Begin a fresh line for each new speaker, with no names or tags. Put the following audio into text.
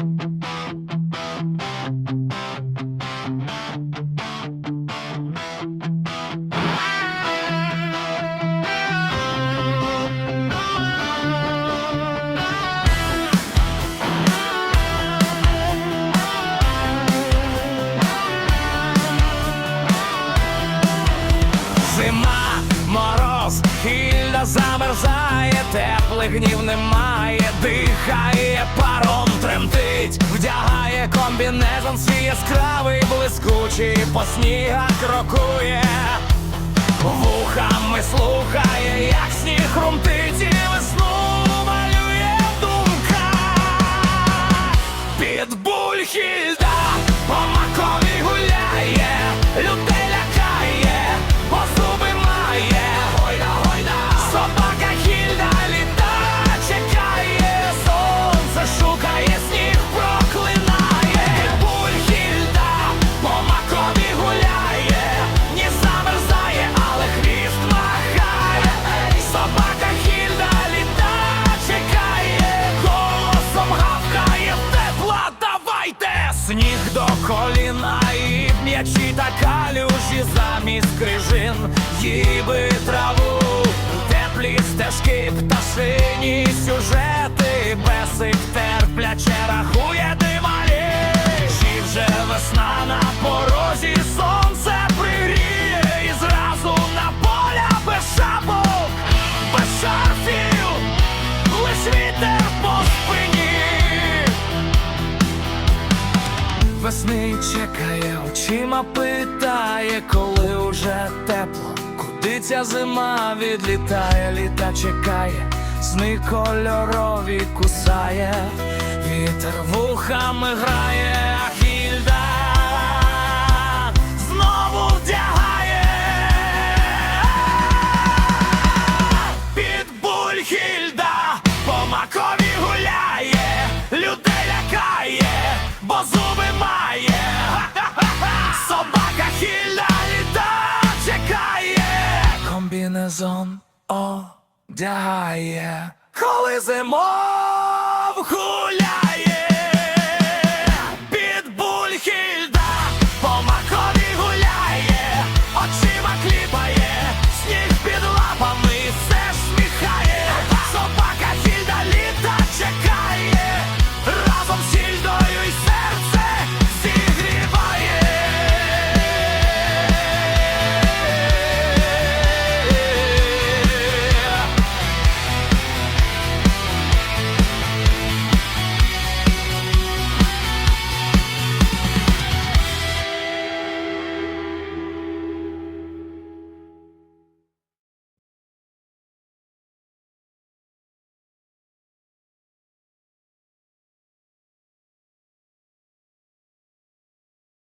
Зима, замерзає, теплих гнів немає, дихає паром, тремтить, вдягає комбінезон свій яскравий, блискучий, по снігах крокує, вухами слухає, як сніг хрумтить замість крижин, їй би траву, теплі стежки, пташині сюжети, бесик терпляче рахує димарі, Чи вже весна на порозі, сонце пригріє і зразу на поля без шапок, без шарфів, лиш вітер по спині. Весни чекає, очима питає, коли уже тепло, куди ця зима відлітає, літа чекає, сни кольорові кусає, вітер вухами грає, а Хільда знову вдягає. Під бульхільда по гуляє, людей лякає, бо зуби має. Собака хільда літа чекає, комбінезон одягає, коли гуляє.